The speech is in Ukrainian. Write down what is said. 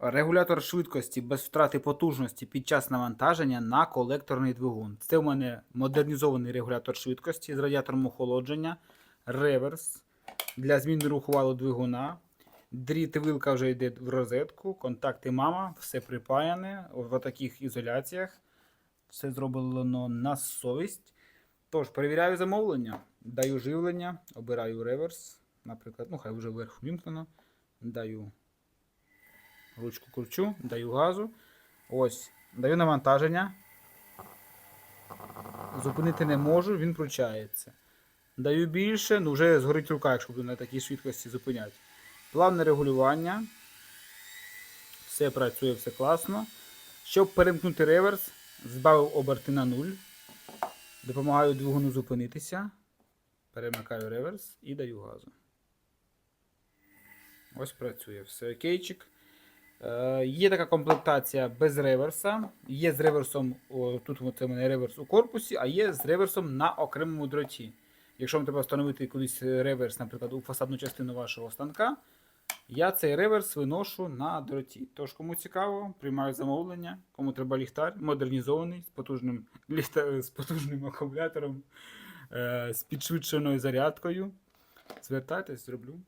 Регулятор швидкості без втрати потужності під час навантаження на колекторний двигун. Це у мене модернізований регулятор швидкості з радіатором охолодження, реверс для зміни руху валу двигуна. Дріт вилка вже йде в розетку, контакти мама, все припаяне в таких ізоляціях. Все зроблено на совість. Тож, перевіряю замовлення, даю живлення, обираю реверс. Наприклад, ну хай вже вверх вімкнено. Даю ручку кручу, даю газу. Ось, даю навантаження. Зупинити не можу, він кручається. Даю більше, ну вже згорить рука, якщо буду на такій швидкості зупиняти. Плавне регулювання. Все працює, все класно. Щоб перемкнути реверс, збавив оберти на 0. Допомагаю двигуну зупинитися. Перемикаю реверс і даю газу. Ось працює. Все окейчик. Е, є така комплектація без реверса. Є з реверсом, о, тут це у мене реверс у корпусі, а є з реверсом на окремому дроті. Якщо вам треба встановити кудись реверс, наприклад, у фасадну частину вашого станка, я цей реверс виношу на дроті. Тож, кому цікаво, приймаю замовлення, кому треба ліхтар, модернізований, з потужним, ліхтар, з потужним акумулятором, е, з підшвидшеною зарядкою. Звертайтесь, зроблю.